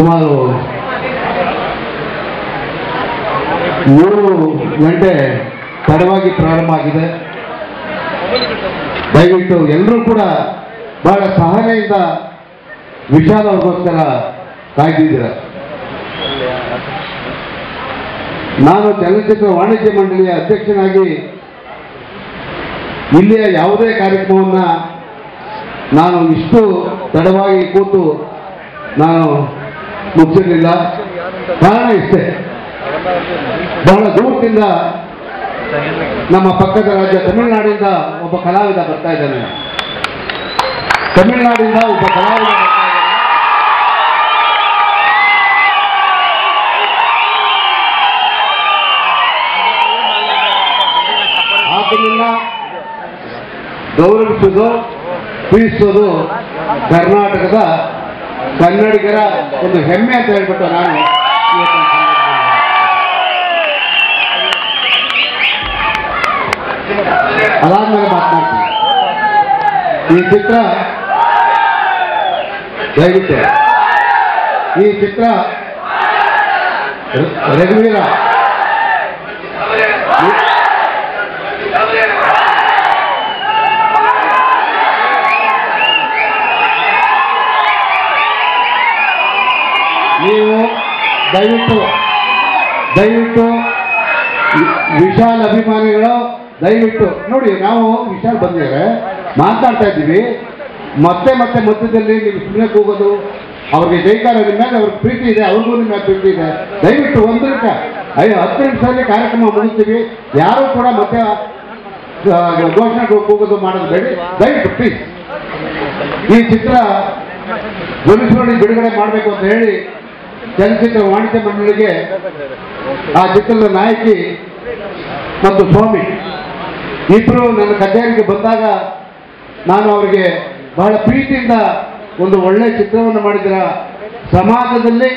ಸುಮಾರು ಮೂರು ಗಂಟೆ ತಡವಾಗಿ ಪ್ರಾರಂಭ ಆಗಿದೆ. ದಯವಿಟ್ಟು ಎಲ್ಲರೂ ಕೂಡ ಬಹಳ ಸಹನೆಯಿಂದ ವಿಶಾಲ ಕಾಯ್ದಿದ್ದೀರ. ನಾನು ಚಲನಚಿತ್ರ ವಾಣಿಜ್ಯ ಮಂಡಳಿಯ ಅಧ್ಯಕ್ಷನಾಗಿ ಇಲ್ಲಿಯ ಯಾವುದೇ ಕಾರ್ಯಕ್ರಮವನ್ನು ನಾನು ಇಷ್ಟು ತಡವಾಗಿ ಕೂತು ನಾನು ಮುಗಿಸಿರಲಿಲ್ಲ ಕಾರಣ ಇಷ್ಟೇ. ಬಹಳ ದೂರದಿಂದ ನಮ್ಮ ಪಕ್ಕದ ರಾಜ್ಯ ತಮಿಳುನಾಡಿಂದ ಒಬ್ಬ ಕಲಾವಿದ ಬರ್ತಾ ಇದ್ದಾನೆ. ತಮಿಳುನಾಡಿಂದ ಒಬ್ಬ ಕಲಾವಿದ ಬರ್ತಾ ಗೌರವಿಸೋದು, ಪ್ರೀತಿಸೋದು ಕರ್ನಾಟಕದ ಕನ್ನಡಿಗರ ಒಂದು ಹೆಮ್ಮೆ ಅಂತ ಹೇಳ್ಬಿಟ್ಟು ನಾನು ಇವತ್ತಿನ ಸಂದರ್ಭದಲ್ಲಿ ಅದಾದ್ಮೇಲೆ ಮಾತನಾಡ್ತೀನಿ ಈ ಚಿತ್ರ ದಯವಿಟ್ಟು ಈ ಚಿತ್ರ ರ- ರಘುವೀರ ನೀವು ದಯವಿಟ್ಟು ದಯವಿಟ್ಟು ವಿಶಾಲ್ ಅಭಿಮಾನಿಗಳು, ದಯವಿಟ್ಟು ನೋಡಿ, ನಾವು ವಿಶಾಲ್ ಬಂದಿದ್ದಾರೆ. ಮಾತಾಡ್ತಾ ಇದ್ದೀವಿ. ಮತ್ತೆ ಮತ್ತೆ ಮಧ್ಯದಲ್ಲಿ ನೀವು ಸುಮ್ಮನೆ ಹೋಗೋದು ಅವ್ರಿಗೆ ಜೈಕಾರ ಮೇಲೆ ಅವ್ರಿಗೆ ಪ್ರೀತಿ ಇದೆ, ಅವ್ರಿಗೂ ನಿಮ್ಮ ಪ್ರೀತಿ ಇದೆ. ದಯವಿಟ್ಟು ಒಂದು ನಿಮಿಷ ಐದು ಹತ್ತು ನಿಮಿಷದಲ್ಲಿ ಕಾರ್ಯಕ್ರಮ ಮುಗಿಸ್ತೀವಿ. ಯಾರು ಕೂಡ ಮತ್ತೆ ಘೋಷಣೆ ಹೋಗೋದು ಮಾಡೋದು ಬೇಡಿ. ದಯವಿಟ್ಟು ಪ್ಲೀಸ್ ಈ ಚಿತ್ರ ನೋಡಿ ಬಿಡುಗಡೆ ಮಾಡಬೇಕು ಅಂತ ಹೇಳಿ ಚಲನಚಿತ್ರ ವಾಣಿಜ್ಯ ಮಂಡಳಿಗೆ ಆ ಚಿತ್ರದ ನಾಯಕಿ ಮತ್ತು ಸ್ವಾಮಿ. ಇಬ್ಬರು ನನ್ನ ಕಚೇರಿಗೆ ಬಂದಾಗ ನಾನು ಅವರಿಗೆ ಬಹಳ ಪ್ರೀತಿಯಿಂದ ಒಂದು ಒಳ್ಳೆ ಚಿತ್ರವನ್ನು ಮಾಡಿದಿರ ಸಮಾಜದಲ್ಲಿ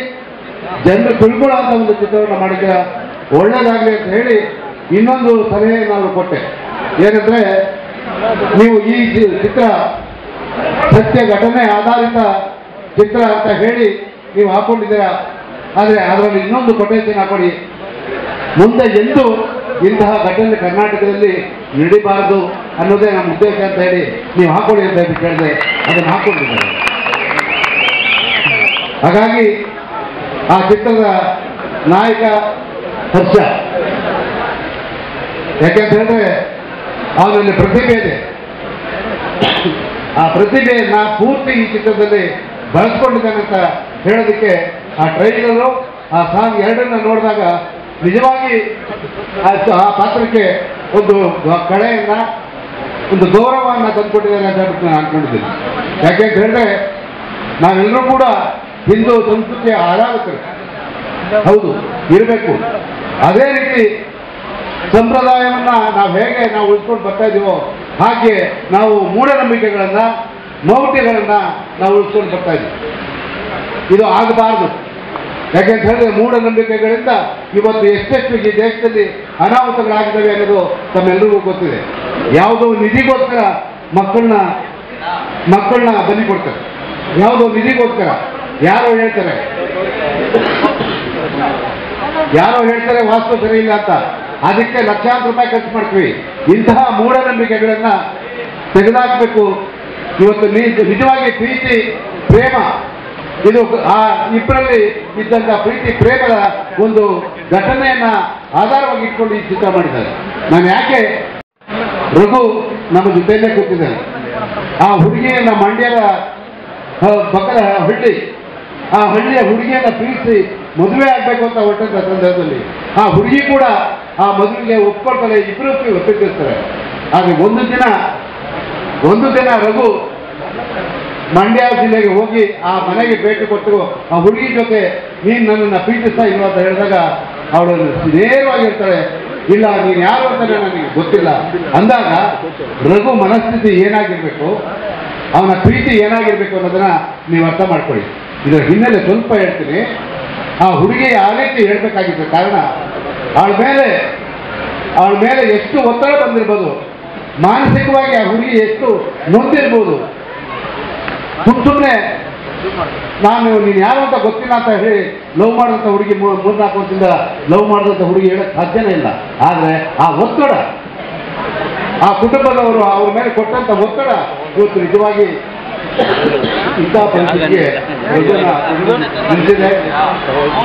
ಜನರು ತಿಳ್ಕೊಳ್ಳುವಂಥ ಒಂದು ಚಿತ್ರವನ್ನು ಮಾಡಿದ್ರ ಒಳ್ಳೇದಾಗಲಿ ಅಂತ ಹೇಳಿ ಇನ್ನೊಂದು ಸಲಹೆ ನಾನು ಕೊಟ್ಟೆ. ಏನಂದ್ರೆ, ನೀವು ಈ ಚಿತ್ರ ಸತ್ಯ ಘಟನೆ ಆಧಾರಿತ ಚಿತ್ರ ಅಂತ ಹೇಳಿ ನೀವು ಹಾಕೊಂಡಿದ್ದೀರಾ? ಆದರೆ ಅದರಲ್ಲಿ ಇನ್ನೊಂದು ಕೊಟೇಶನ್ ಹಾಕೊಡಿ. ಮುಂದೆ ಎಂದು ಇಂತಹ ಘಟನೆ ಕರ್ನಾಟಕದಲ್ಲಿ ನಡಿಬಾರದು ಅನ್ನೋದೇ ನಮ್ಮ ಉದ್ದೇಶ ಅಂತ ಹೇಳಿ ನೀವು ಹಾಕೊಳ್ಳಿ ಅಂತ ಹೇಳಿ ಕೇಳಿದೆ. ಅದನ್ನು ಹಾಕೊಂಡಿದ್ದಾರೆ. ಹಾಗಾಗಿ ಆ ಚಿತ್ರದ ನಾಯಕ ಹರ್ಷ. ಯಾಕೆಂತ ಹೇಳಿದ್ರೆ ಅವನಲ್ಲಿ ಪ್ರತಿಭೆ ಇದೆ. ಆ ಪ್ರತಿಭೆಯನ್ನ ಪೂರ್ತಿ ಈ ಚಿತ್ರದಲ್ಲಿ ಬಳಸ್ಕೊಂಡಿದ್ದಾನೆ ಅಂತ ಹೇಳೋದಕ್ಕೆ ಆ ಟ್ರೈಲರು, ಆ ಸಾಂಗ್ ಎರಡನ್ನ ನೋಡಿದಾಗ ನಿಜವಾಗಿ ಆ ಪಾತ್ರಕ್ಕೆ ಒಂದು ಕಳೆಯನ್ನ, ಒಂದು ಗೌರವವನ್ನು ತಂದುಕೊಟ್ಟಿದ್ದಾರೆ ಅಂತ ನಾನು ಅನ್ಕೊಂಡಿದ್ದೀನಿ. ಯಾಕೆ ಅಂತ ಹೇಳಿದ್ರೆ, ನಾವೆಲ್ಲರೂ ಕೂಡ ಹಿಂದೂ ಸಂಸ್ಕೃತಿಯ ಆರಾಧಕರು. ಹೌದು, ಇರಬೇಕು. ಅದೇ ರೀತಿ ಸಂಪ್ರದಾಯವನ್ನ ನಾವು ಹೇಗೆ ನಾವು ಉಳಿಸ್ಕೊಂಡು ಬರ್ತಾ ಇದೀವೋ, ಹಾಗೆ ನಾವು ಮೂಢನಂಬಿಕೆಗಳನ್ನ ಮೌಢ್ಯಗಳನ್ನ ನಾವು ಉಳಿಸ್ಕೊಂಡು ಬರ್ತಾ ಇದ್ದೀವಿ. ಇದು ಆಗಬಾರದು. ಯಾಕೆಂತ ಹೇಳಿದ್ರೆ ಮೂಢನಂಬಿಕೆಗಳಿಂದ ಇವತ್ತು ಎಷ್ಟೆಷ್ಟು ಈ ದೇಶದಲ್ಲಿ ಅನಾಹುತಗಳಾಗಿದ್ದಾವೆ ಅನ್ನೋದು ತಮ್ಮೆಲ್ಲರಿಗೂ ಗೊತ್ತಿದೆ. ಯಾವುದೋ ನಿಧಿಗೋಸ್ಕರ ಮಕ್ಕಳನ್ನ ಮಕ್ಕಳನ್ನ ಬಲಿ ಕೊಡ್ತಾರೆ. ಯಾವುದೋ ನಿಧಿಗೋಸ್ಕರ? ಯಾರೋ ಹೇಳ್ತಾರೆ. ಯಾರೋ ಹೇಳ್ತಾರೆ ವಾಸ್ತು ಸರಿ ಇಲ್ಲ ಅಂತ. ಅದಕ್ಕೆ ಲಕ್ಷಾಂತರ ರೂಪಾಯಿ ಖರ್ಚು ಮಾಡ್ತೀವಿ. ಇಂತಹ ಮೂಢನಂಬಿಕೆಗಳನ್ನ ತೆಗೆದುಹಾಕಬೇಕು ಇವತ್ತು ನಿಜವಾಗಿ ಪ್ರೀತಿ, ಪ್ರೇಮ, ಇದು ಆ ಇಬ್ಬರಲ್ಲಿ ಇದ್ದಂಥ ಪ್ರೀತಿ ಪ್ರೇಮದ ಒಂದು ಘಟನೆಯನ್ನ ಆಧಾರವಾಗಿ ಇಟ್ಕೊಂಡು ಈ ಚಿತ್ರ ಮಾಡಿದ್ದಾರೆ. ನಾನು ಯಾಕೆ ರಘು ನಮ್ಮ ಜೊತೆಯಲ್ಲೇ ಕೂತಿದ್ದಾನೆ ಆ ಹುಡುಗಿಯನ್ನ ಮಂಡ್ಯದ ಪಕ್ಕದ ಹಳ್ಳಿ, ಆ ಹಳ್ಳಿಯ ಹುಡುಗಿಯನ್ನ ಪ್ರೀತಿಸಿ ಮದುವೆ ಆಗಬೇಕು ಅಂತ ಹೊರಟಂತ ಸಂದರ್ಭದಲ್ಲಿ, ಆ ಹುಡುಗಿ ಕೂಡ ಆ ಮದುವೆಗೆ ಒಪ್ಕೊಳ್ತಾರೆ ಇಬ್ಬರು ಒಪ್ಪಿರ್ತಾರೆ ಆದ್ರೆ ಒಂದು ದಿನ ಒಂದು ದಿನ ರಘು ಮಂಡ್ಯ ಜಿಲ್ಲೆಗೆ ಹೋಗಿ ಆ ಮನೆಗೆ ಭೇಟಿ ಕೊಟ್ಟರು ಆ ಹುಡುಗಿ ಜೊತೆ ನೀನು ನನ್ನನ್ನು ಪ್ರೀತಿಸ್ತಾ ಇಲ್ವಾ ಅಂತ ಹೇಳಿದಾಗ ಅವಳು ನೇರವಾಗಿರ್ತಾಳೆ ಇಲ್ಲ, ನೀನು ಯಾರು ಅಂತ ನನಗೆ ಗೊತ್ತಿಲ್ಲ. ಅಂದಾಗ ರಘು ಮನಸ್ಥಿತಿ ಏನಾಗಿರ್ಬೇಕು, ಅವನ ಪ್ರೀತಿ ಏನಾಗಿರ್ಬೇಕು ಅನ್ನೋದನ್ನ ನೀವು ಅರ್ಥ ಮಾಡ್ಕೊಳ್ಳಿ. ಇದರ ಹಿನ್ನೆಲೆ ಸ್ವಲ್ಪ ಹೇಳ್ತೀನಿ. ಆ ಹುಡುಗಿ ಆ ರೀತಿ ಕಾರಣ, ಅವಳ ಮೇಲೆ ಅವಳ ಮೇಲೆ ಎಷ್ಟು ಒತ್ತಡ ಬಂದಿರ್ಬೋದು ಮಾನಸಿಕವಾಗಿ ಆ ಹುಡುಗಿ ಎಷ್ಟು ನೊಂದಿರ್ಬೋದು. ಸುಮ್ ಸುಮ್ಮನೆ ನಾನು ನೀನು ಯಾರು ಅಂತ ಗೊತ್ತಿಲ್ಲ ಅಂತ ಹೇಳಿ ಲವ್ ಮಾಡಿದಂಥ ಹುಡುಗಿ ಮೂರು ಮೂರ್ನಾಲ್ಕು ವರ್ಷದಿಂದ ಲವ್ ಮಾಡಿದಂಥ ಹುಡುಗಿ ಹೇಳಕ್ ಸಾಧ್ಯನೇ ಇಲ್ಲ. ಆದರೆ ಆ ಒತ್ತಡ, ಆ ಕುಟುಂಬದವರು ಅವ್ರ ಮೇಲೆ ಕೊಟ್ಟಂತ ಒತ್ತಡ ಇವತ್ತು ನಿಜವಾಗಿ ಇಂಥ ಪರಿಸ್ಥಿತಿಗೆ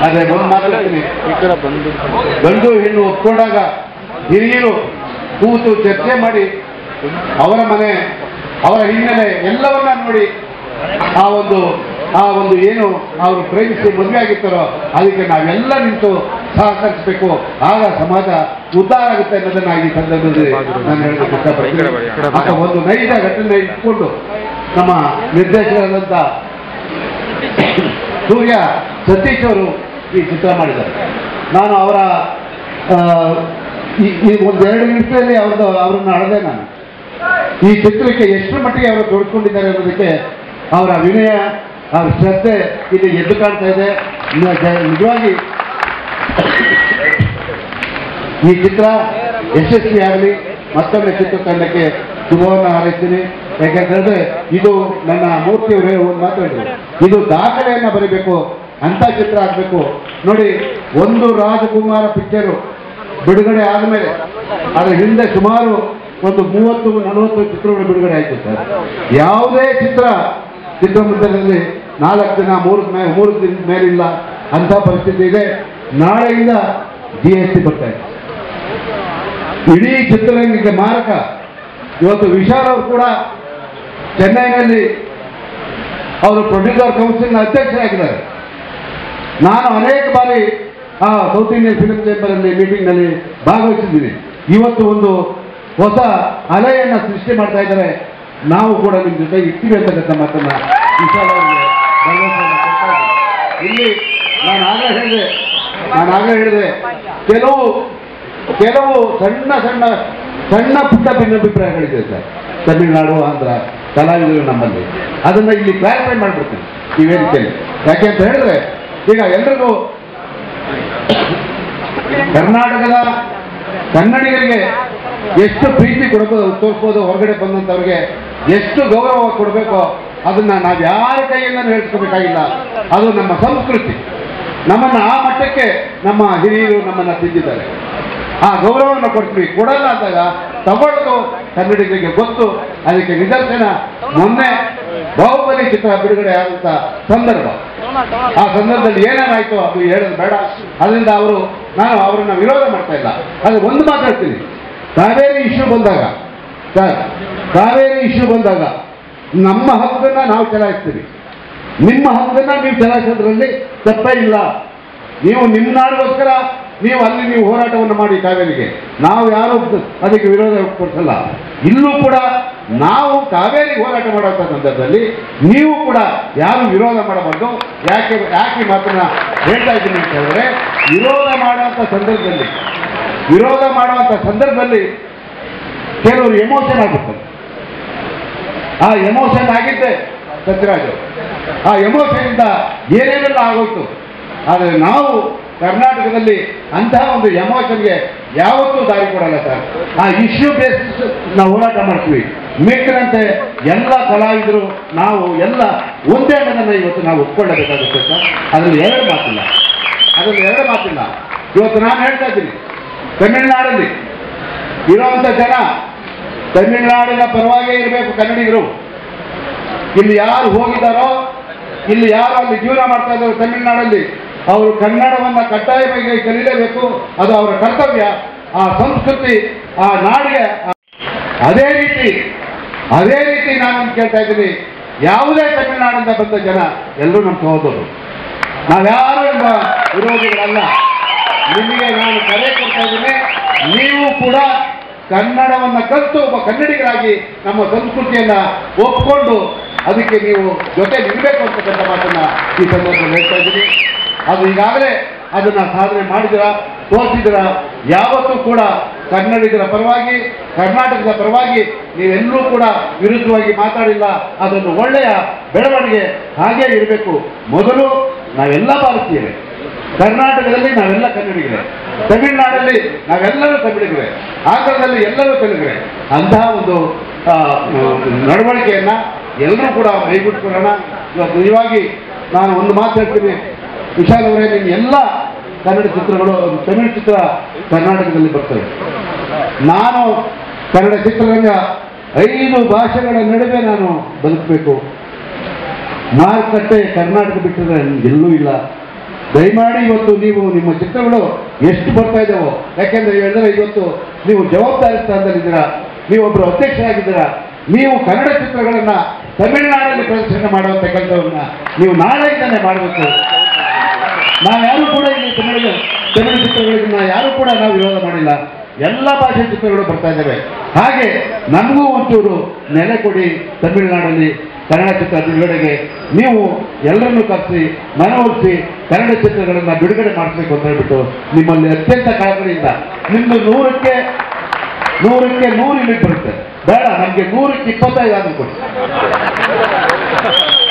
ಅದೇ ಒಂದು ಮಾತಾಡ್ತೀನಿ ಗಂಡು ಹೆಣ್ಣು ಒಪ್ಕೊಂಡಾಗ ಹಿರಿಯರು ಕೂತು ಚರ್ಚೆ ಮಾಡಿ ಅವರ ಮನೆ, ಅವರ ಹಿನ್ನೆಲೆ ಎಲ್ಲವನ್ನ ನೋಡಿ ಆ ಒಂದು ಆ ಒಂದು ಏನು ಅವರು ಪ್ರೇಮಿಸಿ ಮದುವೆ ಆಗಿರ್ತಾರೋ ಅದಕ್ಕೆ ನಾವೆಲ್ಲ ನಿಂತು ಸಹಕರಿಸಬೇಕು. ಆಗ ಸಮಾಜ ಉದ್ಧಾರ ಆಗುತ್ತೆ ಅನ್ನೋದನ್ನ ಈ ಸಂದರ್ಭದಲ್ಲಿ ನಾನು ಹೇಳೋದಕ್ಕೆ ಇಷ್ಟಪಡ್ತೀನಿ. ಒಂದು ನೈಜ ಘಟನೆ ಇಟ್ಕೊಂಡು ನಮ್ಮ ನಿರ್ದೇಶಕರಾದಂಥ ಸೂರ್ಯ ಸತೀಶ್ ಅವರು ಈ ಚಿತ್ರ ಮಾಡಿದ್ದಾರೆ. ನಾನು ಅವರ ಆ, ಈ ಈ ಒಂದು ಎರಡು ನಿಮಿಷದಲ್ಲಿ ಅವ್ರದ್ದು ಅವರನ್ನು ಅಳದೆ ನಾನು. ಈ ಚಿತ್ರಕ್ಕೆ ಎಷ್ಟು ಮಟ್ಟಿಗೆ ಅವರು ತೊಡ್ಕೊಂಡಿದ್ದಾರೆ ಅನ್ನೋದಕ್ಕೆ ಅವರ ಅಭಿನಯ ಅವರ ಶ್ರದ್ಧೆ ಇಲ್ಲಿ ಎದ್ದು ಕಾಣ್ತಾ ಇದೆ. ನಿಜವಾಗಿ ಈ ಚಿತ್ರ ಯಶಸ್ವಿಯಾಗಲಿ ಮತ್ತೊಮ್ಮೆ ಚಿತ್ರ ತಂಡಕ್ಕೆ ಶುಭವನ್ನು ಹಾರೈಸ್ತೀನಿ. ಯಾಕಂತಂದ್ರೆ ಇದು ನನ್ನ ಮೂರ್ತಿಯವರೇ ಒಂದು ಮಾತಾಡಿದ್ರು ಇದು ದಾಖಲೆಯನ್ನ ಬರೀಬೇಕು ಅಂತ ಚಿತ್ರ ಆಗಬೇಕು. ನೋಡಿ ಒಂದು ರಾಜಕುಮಾರ ಪಿಕ್ಚರು ಬಿಡುಗಡೆ ಆದಮೇಲೆ ಅದರ ಹಿಂದೆ ಸುಮಾರು ಒಂದು ಮೂವತ್ತು, ನಲವತ್ತು ಚಿತ್ರಗಳು ಬಿಡುಗಡೆ ಆಯಿತು ಸರ್. ಯಾವುದೇ ಚಿತ್ರ ಚಿತ್ರಮಂದಿರದಲ್ಲಿ ನಾಲ್ಕು ದಿನ, ಮೂರು ಮೂರು ದಿನದ ಮೇಲಿಲ್ಲ ಅಂತ ಪರಿಸ್ಥಿತಿ ಇದೆ. ನಾಳೆಯಿಂದ ಜಿ ಎಸ್ ಟಿ ಬರ್ತಾ ಇದೆ. ಇಡೀ ಚಿತ್ರರಂಗಕ್ಕೆ ಮಾರಕ. ಇವತ್ತು ವಿಶಾಲ್ ಅವರು ಕೂಡ ಚೆನ್ನೈನಲ್ಲಿ ಅವರು ಪ್ರೊಡ್ಯೂಸರ್ ಕೌನ್ಸಿಲ್ನ ಅಧ್ಯಕ್ಷರಾಗಿದ್ದಾರೆ. ನಾನು ಅನೇಕ ಬಾರಿ ಆ ಸೌತ್ ಇಂಡಿಯನ್ ಫಿಲ್ಮ್ ಚೇಂಬರಲ್ಲಿ ಮೀಟಿಂಗ್ನಲ್ಲಿ ಭಾಗವಹಿಸಿದ್ದೀನಿ ಇವತ್ತು ಒಂದು ಹೊಸ ಅಲೆಯನ್ನು ಸೃಷ್ಟಿ ಮಾಡ್ತಾ ಇದ್ದಾರೆ. ನಾವು ಕೂಡ ನಿಮ್ಮ ಜೊತೆ ಇರ್ತೀವಿ ಅಂತಕ್ಕಂಥ ಮಾತನ್ನ. ಇಲ್ಲಿ ನಾನು ಆಗ ಹೇಳಿದೆ, ನಾನು ಆಗ ಹೇಳಿದೆ, ಕೆಲವು ಕೆಲವು ಸಣ್ಣ ಸಣ್ಣ ಸಣ್ಣ ಪುಟ್ಟ ಭಿನ್ನಾಭಿಪ್ರಾಯಗಳಿದೆ ಸರ್. ತಮಿಳುನಾಡು, ಆಂಧ್ರ, ಕಲಾವಿದರು ನಮ್ಮಲ್ಲಿ. ಅದನ್ನು ಇಲ್ಲಿ ಕ್ಲಾರಿಫೈ ಮಾಡ್ಬಿಡ್ತೀನಿ. ಈ ವೇದಿಕೆಯಲ್ಲಿ ಯಾಕೆ ಅಂತ ಹೇಳಿದ್ರೆ, ಈಗ ಎಲ್ರಿಗೂ ಕರ್ನಾಟಕದ ಕನ್ನಡಿಗರಿಗೆ ಎಷ್ಟು ಪ್ರೀತಿ ಕೊಡಬಹುದು ತೋರಿಸ್ಬೋದು, ಹೊರಗಡೆ ಬಂದಂಥವ್ರಿಗೆ ಎಷ್ಟು ಗೌರವ ಕೊಡಬೇಕೋ ಅದನ್ನ ನಾವು ಯಾರ ಕೈಯಿಂದ ಹೇಳ್ಸ್ಕೋಬೇಕಾಗಿಲ್ಲ ಅದು ನಮ್ಮ ಸಂಸ್ಕೃತಿ. ನಮ್ಮನ್ನು ಆ ಮಟ್ಟಕ್ಕೆ ನಮ್ಮ ಹಿರಿಯರು ನಮ್ಮನ್ನ ತಿದ್ದಿದ್ದಾರೆ. ಆ ಗೌರವವನ್ನು ಕೊಡ್ತೀವಿ. ಕೊಡಲ್ಲ ಅಂದಾಗ ತಗೊಳ್ಳೋದು ಕನ್ನಡಿಗರಿಗೆ ಗೊತ್ತು. ಅದಕ್ಕೆ ನಿದರ್ಶನ. ಮೊನ್ನೆ ಬಾಹುಬಲಿ ಚಿತ್ರ ಬಿಡುಗಡೆ ಆದಂತ ಸಂದರ್ಭ. ಆ ಸಂದರ್ಭದಲ್ಲಿ ಏನೇನಾಯ್ತು ಅದು ಹೇಳೋದು ಬೇಡ. ಅದರಿಂದ ಅವರು, ನಾನು ಅವರನ್ನ ವಿರೋಧ ಮಾಡ್ತಾ ಇಲ್ಲ. ಅದು ಒಂದು ಮಾತಾಡ್ತೀನಿ ಕಾವೇರಿ ಇಶ್ಯೂ ಬಂದಾಗ, ಸರ್, ಕಾವೇರಿ ಇಶ್ಯೂ ಬಂದಾಗ ನಮ್ಮ ಹಕ್ಕನ್ನ ನಾವು ಚಲಾಯಿಸ್ತೀವಿ. ನಿಮ್ಮ ಹಕ್ಕನ್ನ ನೀವು ಚಲಾಯಿಸೋದ್ರಲ್ಲಿ ತಪ್ಪೇ ಇಲ್ಲ. ನೀವು ನಿಮ್ಮ ನಾಡಿಗೋಸ್ಕರ ನೀವು ಅಲ್ಲಿ ನೀವು ಹೋರಾಟವನ್ನು ಮಾಡಿ ಕಾವೇರಿಗೆ. ನಾವು ಯಾರು ಅದಕ್ಕೆ ವಿರೋಧ ವ್ಯಕ್ತಪಡಿಸಲ್ಲ ಇಲ್ಲೂ ಕೂಡ ನಾವು ಕಾವೇರಿ ಹೋರಾಟ ಮಾಡುವಂಥ ಸಂದರ್ಭದಲ್ಲಿ ನೀವು ಕೂಡ ಯಾರು ವಿರೋಧ ಮಾಡಬಾರ್ದು. ಯಾಕೆ ಯಾಕೆ ಮಾತನ್ನ ಹೇಳ್ತಾ ಇದ್ದೀನಿ ಅಂತ ಹೇಳಿದ್ರೆ, ವಿರೋಧ ಮಾಡುವಂಥ ಸಂದರ್ಭದಲ್ಲಿ, ವಿರೋಧ ಮಾಡುವಂಥ ಸಂದರ್ಭದಲ್ಲಿ ಕೆಲವರು ಎಮೋಷನ್ ಆಗುತ್ತದೆ ಆ ಎಮೋಷನ್ ಆಗಿದ್ದೆ ಸತ್ಯರಾಜು. ಆ ಎಮೋಷನ್ ಇಂದ ಏನೇನೆಲ್ಲ ಆಗೋಯ್ತು. ಆದರೆ ನಾವು ಕರ್ನಾಟಕದಲ್ಲಿ ಅಂತಹ ಒಂದು ಎಮೋಷನ್ಗೆ ಯಾವತ್ತೂ ದಾರಿ ಕೊಡಲ್ಲ ಸರ್. ಆ ಇಶ್ಯೂ ಬೇಸಿಸ್ ನಾವು ಹೋರಾಟ ಮಾಡ್ತೀವಿ. ಮೀಟ್ರಂತೆ ಎಲ್ಲ ಕಲಾವಿದರು ನಾವು ಎಲ್ಲ ಒಂದೇ ಮನೆಯನ್ನು ಇವತ್ತು ನಾವು ಒಪ್ಕೊಳ್ಳಬೇಕಾಗುತ್ತೆ ಸರ್. ಅದರಲ್ಲಿ ಎರಡು ಮಾತಿಲ್ಲ. ಅದರಲ್ಲಿ ಎರಡು ಮಾತಿಲ್ಲ. ಇವತ್ತು ನಾನು ಹೇಳ್ತಾ ಇದ್ದೀನಿ. ತಮಿಳುನಾಡಲ್ಲಿ ಇರುವಂತ ಜನ ತಮಿಳುನಾಡಿನ ಪರವಾಗಿ ಇರಬೇಕು ಕನ್ನಡಿಗರು. ಇಲ್ಲಿ ಯಾರು ಹೋಗಿದ್ದಾರೋ, ಇಲ್ಲಿ ಯಾರು ಅಲ್ಲಿ ಜೀವನ ಮಾಡ್ತಾ ಇದ್ದಾರೋ ತಮಿಳುನಾಡಲ್ಲಿ ಅವರು ಕನ್ನಡವನ್ನು ಕಡ್ಡಾಯವಾಗಿ ಕಲಿಯಲೇಬೇಕು, ಅದು ಅವರ ಕರ್ತವ್ಯ. ಆ ಸಂಸ್ಕೃತಿ, ಆ ನಾಡಿಗೆ ಅದೇ ರೀತಿ ಅದೇ ರೀತಿ ನಾನು ಕೇಳ್ತಾ ಇದ್ದೀನಿ. ಯಾವುದೇ ತಮಿಳುನಾಡಿಂದ ಬಂದ ಜನ ಎಲ್ಲರೂ ನಮ್ಮ ಸಹೋದರರು. ನಾವ್ಯಾರು ಎಂಬ ವಿರೋಧಿಗಳಲ್ಲ. ನಿಮಗೆ ನಾನು ಕರೆ ಕೊಡ್ತಾ ಇದ್ದೀನಿ. ನೀವು ಕೂಡ ಕನ್ನಡವನ್ನು ಕಲಿತು ಒಬ್ಬ ಕನ್ನಡಿಗರಾಗಿ ನಮ್ಮ ಸಂಸ್ಕೃತಿಯನ್ನು ಒಪ್ಕೊಂಡು ಅದಕ್ಕೆ ನೀವು ಜೊತೆ ನಿಲ್ಲಬೇಕು ಅಂತಕ್ಕಂಥ ಮಾತನ್ನ ಈ ಸಂದರ್ಭದಲ್ಲಿ ಹೇಳ್ತಾ ಇದ್ದೀನಿ. ಅದು ಈಗಾಗಲೇ ಅದನ್ನ ಸಾಧನೆ ಮಾಡಿದಿರ ತೋರಿಸಿದಿರ ಯಾವತ್ತೂ ಕೂಡ ಕನ್ನಡಿಗರ ಪರವಾಗಿ, ಕರ್ನಾಟಕದ ಪರವಾಗಿ ನೀವೆಲ್ಲರೂ ಕೂಡ ವಿರುದ್ಧವಾಗಿ ಮಾತಾಡಿಲ್ಲ. ಅದೊಂದು ಒಳ್ಳೆಯ ಬೆಳವಣಿಗೆ ಹಾಗೇ ಇರಬೇಕು. ಮೊದಲು ನಾವೆಲ್ಲ ಭಾರತೀಯರೇ. ಕರ್ನಾಟಕದಲ್ಲಿ ನಾವೆಲ್ಲ ಕನ್ನಡಿಗರೇ. ತಮಿಳುನಾಡಲ್ಲಿ ನಾವೆಲ್ಲರೂ ತಮಿಳಿಗರೇ. ಆಂಧ್ರದಲ್ಲಿ ಎಲ್ಲರೂ ತೆಲುಗರೇ ಅಂತಹ ಒಂದು ನಡವಳಿಕೆಯನ್ನ ಎಲ್ಲರೂ ಕೂಡ ಮೈಗೂಡಿಕೊಳ್ಳೋಣ ಇವತ್ತು ನಿಜವಾಗಿ ನಾನು ಒಂದು ಮಾತು ಹೇಳ್ತೀನಿ. ವಿಶಾಲ್ ಅವರೇ ನಿಮ್ಮ ಎಲ್ಲ ಕನ್ನಡ ಚಿತ್ರಗಳು ತಮಿಳು ಚಿತ್ರ ಕರ್ನಾಟಕದಲ್ಲಿ ಬರ್ತವೆ ನಾನು ಕನ್ನಡ ಚಿತ್ರರಂಗ ಐದು ಭಾಷೆಗಳ ನಡುವೆ ನಾನು ಬದುಕಬೇಕು. ಮಾರುಕಟ್ಟೆ ಕರ್ನಾಟಕ ಬಿಟ್ಟರೆ ಎಲ್ಲೂ ಇಲ್ಲ. ದಯಮಾಡಿ ಇವತ್ತು ನೀವು ನಿಮ್ಮ ಚಿತ್ರಗಳು ಎಷ್ಟು ಬರ್ತಾ ಇದ್ದಾವೋ ಯಾಕೆಂದ್ರೆ ಹೇಳಿದ್ರೆ ಇವತ್ತು ನೀವು ಜವಾಬ್ದಾರಿ ಸ್ಥಾನದಲ್ಲಿದ್ದೀರಾ ನೀವೊಬ್ಬರು ಅಧ್ಯಕ್ಷರಾಗಿದ್ದೀರಾ, ನೀವು ಕನ್ನಡ ಚಿತ್ರಗಳನ್ನ ತಮಿಳುನಾಡಲ್ಲಿ ಪ್ರದರ್ಶನ ಮಾಡುವಂಥ ಕೆಲಸವನ್ನ ನೀವು ನಾಳೆಯಿಂದಲೇ ಮಾಡಬೇಕು. ನಾವ್ಯಾರು ಕೂಡ ಇಲ್ಲಿ ತಮಿಳು ತಮಿಳು ಚಿತ್ರಗಳಿಗಿನ್ನ ಯಾರು ಕೂಡ ನಾವು ವಿರೋಧ ಮಾಡಿಲ್ಲ. ಎಲ್ಲ ಭಾಷೆ ಚಿತ್ರಗಳು ಬರ್ತಾ ಇದ್ದಾವೆ ಹಾಗೆ ನಮಗೂ ಒಂಚೂರು ನೆಲೆ ಕೊಡಿ ತಮಿಳುನಾಡಲ್ಲಿ ಕನ್ನಡ ಚಿತ್ರ ಬಿಡುಗಡೆಗೆ. ನೀವು ಎಲ್ಲರನ್ನು ಕರೆಸಿ, ಮನವೊಲಿಸಿ ಕನ್ನಡ ಚಿತ್ರಗಳನ್ನು ಬಿಡುಗಡೆ ಮಾಡಬೇಕು ಅಂತ ಹೇಳ್ಬಿಟ್ಟು ನಿಮ್ಮಲ್ಲಿ ಅತ್ಯಂತ ಕಳಕಳಿಯಿಂದ ನಿಮ್ಮ ನೂರಕ್ಕೆ ನೂರಕ್ಕೆ ನೂರು ಯೂನಿಟ್ ಬರುತ್ತೆ. ಬೇಡ, ನಮಗೆ ನೂರಕ್ಕೆ ಇಪ್ಪತ್ತೈದು ಆದರೂ ಕೊಡಿ.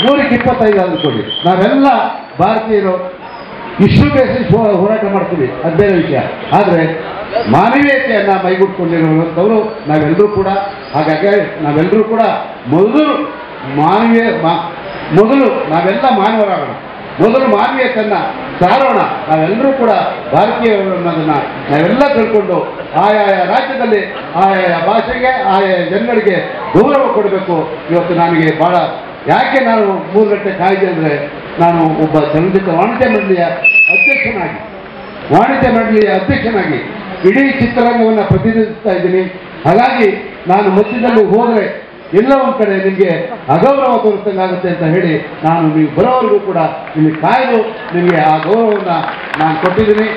ನೂರಕ್ಕೆ ಇಪ್ಪತ್ತೈದು ಅಂದ್ಕೊಳ್ಳಿ ನಾವೆಲ್ಲ ಭಾರತೀಯರು ಇಷ್ಟು ಬೇಸಿ ಹೋರಾಟ ಮಾಡ್ತೀವಿ. ಅದು ಬೇರೆ ವಿಷಯ. ಆದರೆ ಮಾನವೀಯತೆಯನ್ನು ಮೈಗೂಡ್ಕೊಂಡಿರುವಂಥವ್ರು ನಾವೆಲ್ಲರೂ ಕೂಡ. ಹಾಗಾಗಿ ನಾವೆಲ್ಲರೂ ಕೂಡ ಮೊದಲು ಮಾನವೀಯ ಮೊದಲು ನಾವೆಲ್ಲ ಮಾನವರಾಗೋಣ. ಮೊದಲು ಮಾನವೀಯತೆಯನ್ನು ಸಾರೋಣ. ನಾವೆಲ್ಲರೂ ಕೂಡ ಭಾರತೀಯರು ಅನ್ನೋದನ್ನ ನಾವೆಲ್ಲ ತಿಳ್ಕೊಂಡು ಆಯಾಯ ರಾಜ್ಯದಲ್ಲಿ ಆಯಾಯ ಭಾಷೆಗೆ, ಆಯಾಯ ಜನಗಳಿಗೆ ಗೌರವ ಕೊಡಬೇಕು. ಇವತ್ತು ನನಗೆ ಬಹಳ ಯಾಕೆ ನಾನು ಮೂರು ಗಂಟೆ ಕಾಯ್ದೆ ಅಂದರೆ ನಾನು ಒಬ್ಬ ಸಂಘಟಿತ ವಾಣಿಜ್ಯ ಮಂಡಳಿಯ ಅಧ್ಯಕ್ಷನಾಗಿ, ವಾಣಿಜ್ಯ ಮಂಡಳಿಯ ಅಧ್ಯಕ್ಷನಾಗಿ ಇಡೀ ಚಿತ್ರರಂಗವನ್ನು ಪ್ರತಿನಿಧಿಸ್ತಾ ಇದ್ದೀನಿ. ಹಾಗಾಗಿ ನಾನು ಮಧ್ಯದಲ್ಲಿ ಹೋದರೆ ಎಲ್ಲ ಒಂದು ಕಡೆ ನಿಮಗೆ ಅಗೌರವ ತೋರಿಸಂಗಾಗುತ್ತೆ ಅಂತ ಹೇಳಿ ನಾನು ನೀವು ಬರೋವರೆಗೂ ಕೂಡ ನಿಮಗೆ ಕಾಯ್ದು ನಿಮಗೆ ಆ ಗೌರವವನ್ನು ನಾನು ಕೊಟ್ಟಿದ್ದೀನಿ.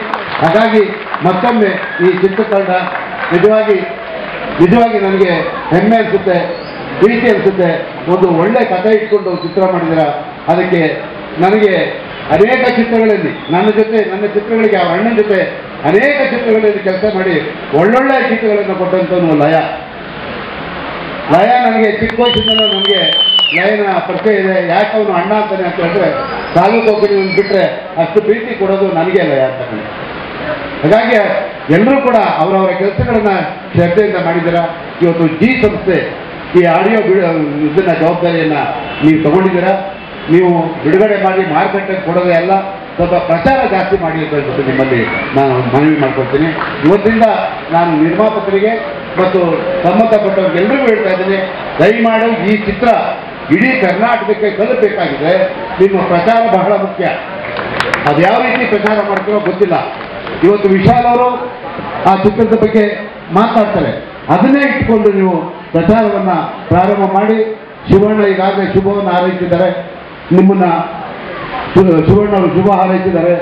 ಹಾಗಾಗಿ ಮತ್ತೊಮ್ಮೆ ಈ ಚಿತ್ರತಂಡ ನಿಜವಾಗಿ ನಿಜವಾಗಿ ನನಗೆ ಹೆಮ್ಮೆ ಅನಿಸುತ್ತೆ. ಪ್ರೀತಿ ಅನಿಸುತ್ತೆ. ಒಂದು ಒಳ್ಳೆ ಕಥೆ ಇಟ್ಕೊಂಡು ಚಿತ್ರ ಮಾಡಿದಿರ, ಅದಕ್ಕೆ ನನಗೆ ಅನೇಕ ಚಿತ್ರಗಳಲ್ಲಿ, ನನ್ನ ಜೊತೆ, ನನ್ನ ಚಿತ್ರಗಳಿಗೆ ಆ ಅಣ್ಣನ ಜೊತೆ ಅನೇಕ ಚಿತ್ರಗಳಲ್ಲಿ ಕೆಲಸ ಮಾಡಿ ಒಳ್ಳೊಳ್ಳೆ ಚಿತ್ರಗಳನ್ನು ಕೊಟ್ಟಂಥವನು ಲಯ. ಲಯ ನನಗೆ ಚಿಕ್ಕ ವಯಸ್ಸಿಂದಲೂ ನನಗೆ ಲಯನ ಪರಿಚಯ ಇದೆ. ಯಾಕೆ ಅವನು ಅಣ್ಣ ಅಂತಾನೆ ಅಂತ ಹೇಳಿದ್ರೆ, ತಾಲೂಕು ಬಿಟ್ಟರೆ ಅಷ್ಟು ಪ್ರೀತಿ ಕೊಡೋದು ನನಗೆ ಲಯ ಅಂತ. ಹಾಗಾಗಿ ಎಲ್ಲರೂ ಕೂಡ ಅವರವರ ಕೆಲಸಗಳನ್ನ ಶ್ರದ್ಧೆಯಿಂದ ಮಾಡಿದ್ದೀರಾ ಇವತ್ತು ಜಿ ಸಂಸ್ಥೆ ಈ ಆಡಿಯೋ ಇದನ್ನ ಜವಾಬ್ದಾರಿಯನ್ನ ನೀವು ತಗೊಂಡಿದ್ದೀರಾ? ನೀವು ಬಿಡುಗಡೆ ಮಾಡಿ ಮಾರುಕಟ್ಟೆಗೆ ಕೊಡೋದೇ ಅಲ್ಲ, ಸ್ವಲ್ಪ ಪ್ರಚಾರ ಜಾಸ್ತಿ ಮಾಡಿ ಅಂತ ಹೇಳ್ಬಿಟ್ಟು ನಿಮ್ಮಲ್ಲಿ ನಾನು ಮನವಿ ಮಾಡ್ಕೊಡ್ತೀನಿ ಇವತ್ತಿಂದ ನಾನು ನಿರ್ಮಾಪಕರಿಗೆ ಮತ್ತು ಸಂಬಂಧಪಟ್ಟವ್ರಿಗೆಲ್ಲರಿಗೂ ಹೇಳ್ತಾ ಇದ್ದೀನಿ, ದಯಮಾಡಿ ಈ ಚಿತ್ರ ಇಡೀ ಕರ್ನಾಟಕಕ್ಕೆ ತಲುಪಬೇಕಾಗಿದೆ. ನಿಮ್ಮ ಪ್ರಚಾರ ಬಹಳ ಮುಖ್ಯ. ಅದು ಯಾವ ರೀತಿ ಪ್ರಚಾರ ಮಾಡ್ತೀರೋ ಗೊತ್ತಿಲ್ಲ. ಇವತ್ತು ವಿಶಾಲ್ ಅವರು ಆ ಚಿತ್ರದ ಬಗ್ಗೆ ಮಾತಾಡ್ತಾರೆ. ಅದನ್ನೇ ಇಟ್ಕೊಂಡು ನೀವು ಪ್ರಚಾರವನ್ನ ಪ್ರಾರಂಭ ಮಾಡಿ ಶಿವಣ್ಣ ಈಗಾಗಲೇ ಶುಭವನ್ನು ಹಾರೈಸಿದ್ದಾರೆ. ನಿಮ್ಮನ್ನು ಶಿವಣ್ಣ ಅವರು ಶುಭ ಹಾರೈಸಿದ್ದಾರೆ.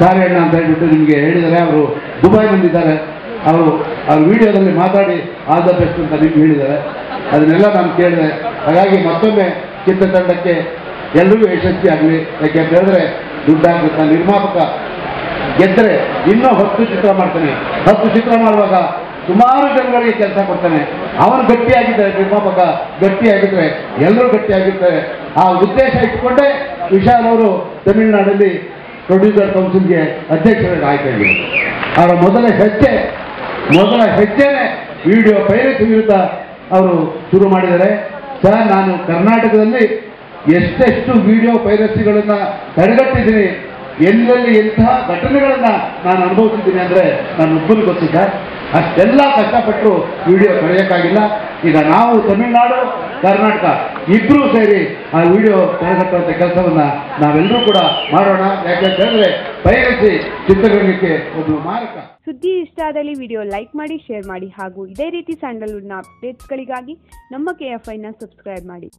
ಕಾರ್ಯಣ್ಣ ಅಂತ ಹೇಳ್ಬಿಟ್ಟು ನಿಮಗೆ ಹೇಳಿದ್ದಾರೆ. ಅವರು ದುಬೈ ಬಂದಿದ್ದಾರೆ ಅವರು, ಅವ್ರ ವಿಡಿಯೋದಲ್ಲಿ ಮಾತಾಡಿ ಆಲ್ ದ ಬೆಸ್ಟ್ ಅಂತ ನಿಮ್ಗೆ ಹೇಳಿದ್ದಾರೆ. ಅದನ್ನೆಲ್ಲ ನಾನು ಕೇಳಿದೆ. ಹಾಗಾಗಿ ಮತ್ತೊಮ್ಮೆ ಚಿತ್ರತಂಡಕ್ಕೆ ಎಲ್ಲರಿಗೂ ಯಶಸ್ವಿ ಆಗಲಿ. ಯಾಕೆ ಅಂತ ಹೇಳಿದ್ರೆ ದುಡ್ಡಾಗುತ್ತೆ ನಿರ್ಮಾಪಕ ಗೆದ್ದರೆ ಇನ್ನೂ ಹತ್ತು ಚಿತ್ರ ಮಾಡ್ತೀನಿ. ಹತ್ತು ಚಿತ್ರ ಮಾಡುವಾಗ ಸುಮಾರು ಜನಗಳಿಗೆ ಕೆಲಸ ಕೊಡ್ತಾನೆ. ಅವನು ಗಟ್ಟಿಯಾಗಿದ್ದಾರೆ, ನಿರ್ಮಾಪಕ ಗಟ್ಟಿಯಾಗಿದ್ರೆ ಎಲ್ಲರೂ ಗಟ್ಟಿಯಾಗಿರ್ತಾರೆ ಆ ಉದ್ದೇಶ ಇಟ್ಕೊಂಡೇ ವಿಶಾಲ್ ಅವರು ತಮಿಳುನಾಡಲ್ಲಿ ಪ್ರೊಡ್ಯೂಸರ್ ಕೌನ್ಸಿಲ್ಗೆ ಅಧ್ಯಕ್ಷರಾಗಿ ಆಯ್ಕೆಯಾಗಿದ್ದಾರೆ ಅವರ ಮೊದಲ ಹೆಜ್ಜೆ, ಮೊದಲ ಹೆಜ್ಜೆನೆ ವಿಡಿಯೋ ಪೈರಸಿ ವಿರುದ್ಧ ಅವರು ಶುರು ಮಾಡಿದ್ದಾರೆ. ಸರ್, ನಾನು ಕರ್ನಾಟಕದಲ್ಲಿ ಎಷ್ಟೆಷ್ಟು ವಿಡಿಯೋ ಪೈರಸಿಗಳನ್ನು ತಡೆಗಟ್ಟಿದ್ದೀನಿ, ಎಲ್ಲೆಲ್ಲಿ ಎಂತಹ ಘಟನೆಗಳನ್ನು ನಾನು ಅನುಭವಿಸಿದ್ದೀನಿ ಅಂದ್ರೆ ನಾನು ಒಬ್ಬರು ಗೊತ್ತಿದ್ದ ಅಷ್ಟೆಲ್ಲ ಕಷ್ಟಪಟ್ಟರು ವಿಡಿಯೋ ಕಳೆಯೋಕ್ಕಾಗಿಲ್ಲ ಈಗ ನಾವು ತಮಿಳುನಾಡು, ಕರ್ನಾಟಕ ಇಬ್ಬರೂ ಸೇರಿ ಆ ವಿಡಿಯೋ ತಡೆಗಟ್ಟುವಂಥ ಕೆಲಸವನ್ನು ನಾವೆಲ್ಲರೂ ಕೂಡ ಮಾಡೋಣ. ಯಾಕಂತ ಹೇಳಿದ್ರೆ ಪೈರಸಿ ಚಿತ್ರರಂಗಕ್ಕೆ ಒಂದು ಮಾರಕ ಸುದ್ದಿ ಇಷ್ಟ ಆದಲ್ಲಿ ವಿಡಿಯೋ ಲೈಕ್ ಮಾಡಿ, ಶೇರ್ ಮಾಡಿ ಹಾಗೂ ಇದೇ ರೀತಿ ಸ್ಯಾಂಡಲ್ವುಡ್ನ ಅಪ್ಡೇಟ್ಸ್ಗಳಿಗಾಗಿ ನಮ್ಮ ಕೆ ಎಫ್ ಐನ ಸಬ್ಸ್ಕ್ರೈಬ್ ಮಾಡಿ.